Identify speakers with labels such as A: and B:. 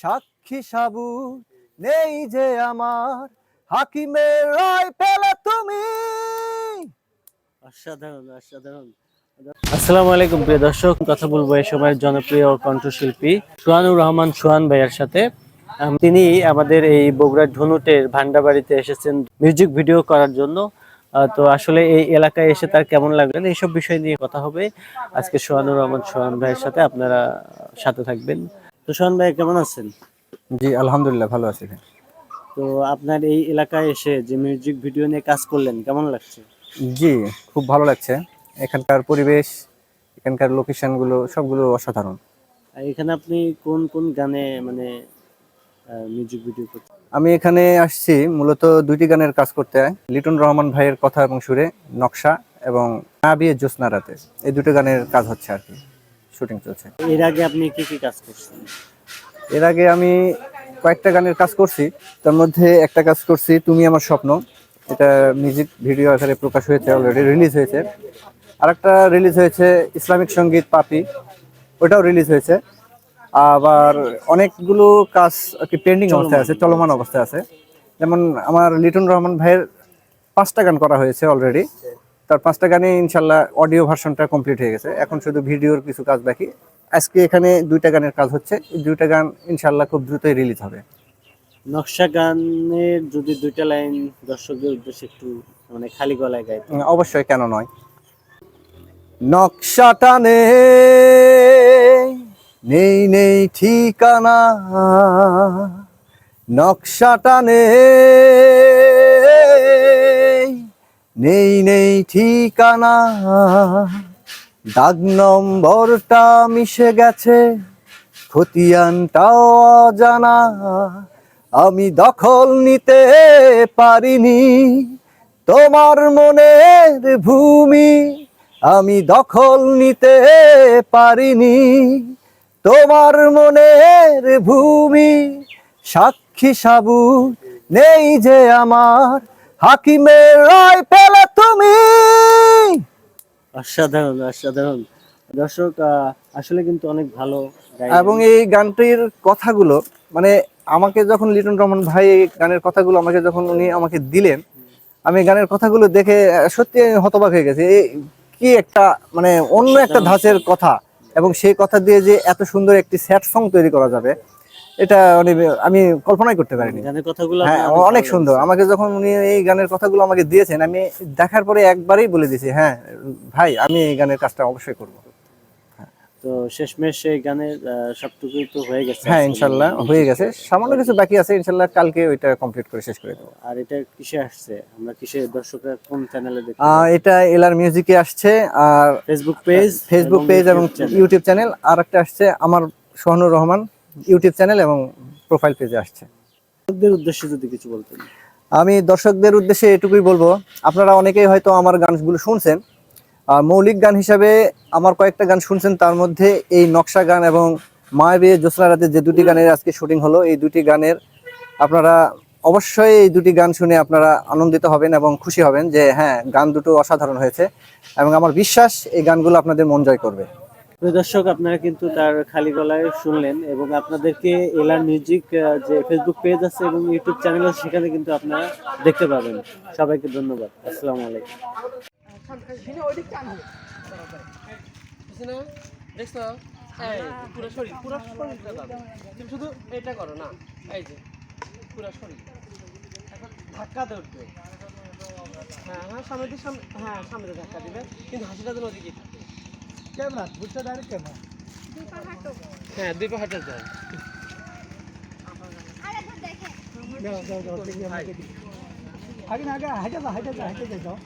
A: সাক্ষী সাবু নেই যে আমার। হাকিমের রায় পেলে তুমি।
B: অসাধারণ অসাধারণ। আসসালামু আলাইকুম, প্রিয় দর্শক। কথা বলব এই সময়ের জনপ্রিয় কণ্ঠশিল্পী সোহানুর রহমান সোহান ভাইয়ের সাথে। তিনি আমাদের এই বগুড়ার ধনুটের ভান্ডাবাড়িতে এসেছেন মিউজিক ভিডিও করার জন্য। তো আসলে এই এলাকায় এসে তার কেমন লাগলেন? এইসব বিষয় নিয়ে কথা হবে। আজকে সোহানুর রহমান সোহান ভাইয়ের সাথে আপনারা সাথে থাকবেন। তো সোহান ভাই কেমন আছেন?
A: জি আলহামদুলিল্লাহ ভালো আছি
B: তো আপনার এই এলাকায় এসে যে মিউজিক ভিডিও নিয়ে কাজ করলেন কেমন লাগছে?
A: জি খুব ভালো লাগছে। এখানকার পরিবেশ এখানকার লোকেশনগুলো সবগুলো অসাধারণ।
B: আর এখানে আপনি কোন কোন গানে মানে মিউজিক ভিডিও করছেন?
A: আমি এখানে আসছি মূলত দুইটি গানের কাজ করতে। লিটন রহমান ভাইয়ের কথা এবং সুরে নকশা এবং না বিয়ে জ্যোৎস্না রাতে এই দুটো গানের কাজ হচ্ছে আর কি। শুটিং চলছে।
B: এর আগে আপনি কি কি কাজ করছেন?
A: এর আগে আমি কয়েকটা গানের কাজ করছি। তার মধ্যে একটা কাজ করছি তুমি আমার স্বপ্ন। এটা মিউজিক ভিডিও আকারে প্রকাশ হয়েছে অলরেডি রিলিজ হয়েছে। আরেকটা রিলিজ হয়েছে ইসলামিক সংগীত পাপি। ওটাও রিলিজ হয়েছে। আবার অনেকগুলো কাজ কি পেন্ডিং অবস্থায় আছে চলমান অবস্থায়। আছে। যেমন আমার লিটন রহমান ভাইয়ের পাঁচটা গান করা হয়েছে অলরেডি তার পাঁচটা গানে ইনশাল্লাহ অডিও ভার্সনটা কমপ্লিট হয়ে গেছে। এখন শুধু ভিডিওর কিছু কাজ বাকি। আজকে এখানে দুইটা গানের কাজ হচ্ছে। এই দুইটা গান ইনশাল্লাহ খুব দ্রুতই রিলিজ হবে।
B: নকশা গানের যদি দুইটা লাইন দর্শকদের উদ্দেশ্যে একটু মানে খালি গলায়
A: উম, অবশ্যই কেন নয়। নকশাটা নেই নেই নেই ঠিকানা। নকশাটা নেই নেই নেই ঠিকানা। দাগ নম্বরটা মিশে গেছে, খতিয়ানটাও অজানা। আমি দখল নিতে পারিনি, তোমার মনের ভূমি। আমি দখল নিতে পারিনি, তোমার মনের ভূমি। সাক্ষী সাবু নেই যে আমার হাকিমের রায় পেলে তুমি।
B: অসাধারণ অসাধারণ। দর্শক আসলে কিন্তু অনেক ভালো
A: এবং এই গানটির কথাগুলো মানে আমাকে যখন লিটন রহমান ভাই এই গানের কথাগুলো আমাকে যখন উনি আমাকে দিলেন আমি গানের কথাগুলো দেখে সত্যি হতবাক হয়ে গেছি। কি একটা মানে অন্য একটা ধাঁচের কথা। এবং সেই কথা দিয়ে যে এত সুন্দর একটি স্যাড সং তৈরি করা যাবে এটা মানে আমি কল্পনাই করতে পারিনি।
B: গানের কথাগুলো
A: হ্যাঁ অনেক সুন্দর। আমাকে যখন উনি এই গানের কথাগুলো আমাকে দিয়েছেন আমি দেখার পরে একবারই বলে দিয়েছি হ্যাঁ ভাই আমি এই গানের কাজটা অবশ্যই করব।
B: তো শেষমেশ এই গানের সবটুকুই তো হয়ে গেছে।
A: হ্যাঁ ইনশাল্লাহ হয়ে গেছে। সামান্য কিছু বাকি আছে ইনশাল্লাহ কালকে ওইটা কমপ্লিট করে শেষ করে দেবো।
B: আর এটা কিসে আসছে? আমরা কিসে দর্শকরা কোন চ্যানেলে
A: আহ, এটা এলার মিউজিকে আসছে আর
B: ফেসবুক পেজ
A: ফেসবুক পেজ এবং ইউটিউব চ্যানেল আর একটা আসছে আমার সোহানুর রহমান। ইউটিউব চ্যানেল এবং প্রোফাইল পেজে আসছে।
B: দর্শকদের উদ্দেশ্যে যদি কিছু বলতেন।
A: আমি দর্শকদের উদ্দেশ্যে এটুকুই বলব আপনারা অনেকেই হয়তো আমার গানগুলো শুনছেন। আর মৌলিক গান হিসাবে আমার কয়েকটা গান শুনছেন তার মধ্যে এই নকশা গান এবং মায়াবী জ্যোৎস্না রাতে যে দুটি গানের আজকে শুটিং হলো এই দুটি গানের আপনারা অবশ্যই এই দুটি গান শুনে আপনারা আনন্দিত হবেন এবং খুশি হবেন যে হ্যাঁ গান দুটো অসাধারণ হয়েছে এবং আমার বিশ্বাস এই গানগুলো আপনাদের মন জয় করবে।
B: দর্শক, আপনারা কিন্তু তার খালি গলায় শুনলেন এবং আপনাদেরকে এলার মিউজিক যে ফেসবুক পেজ আছে এবং ইউটিউব চ্যানেল আছে, সেখানে কিন্তু আপনারা দেখতে পাবেন। সবাইকে ধন্যবাদ। আসসালামু আলাইকুম।
C: ধাক্কা ধরবে হ্যাঁ হ্যাঁ সামনে হ্যাঁ সামনে ধাক্কা দিবে, কিন্তু হাসিটা যেন ওদিকে ক্যামেরা বুঝতে ডাইরেক্ট ক্যামেরা। হ্যাঁ দুই পা হাঁটা যায় যাও আগে না আগে হাইটা যাও হাইটা যাও হাইটা যাও।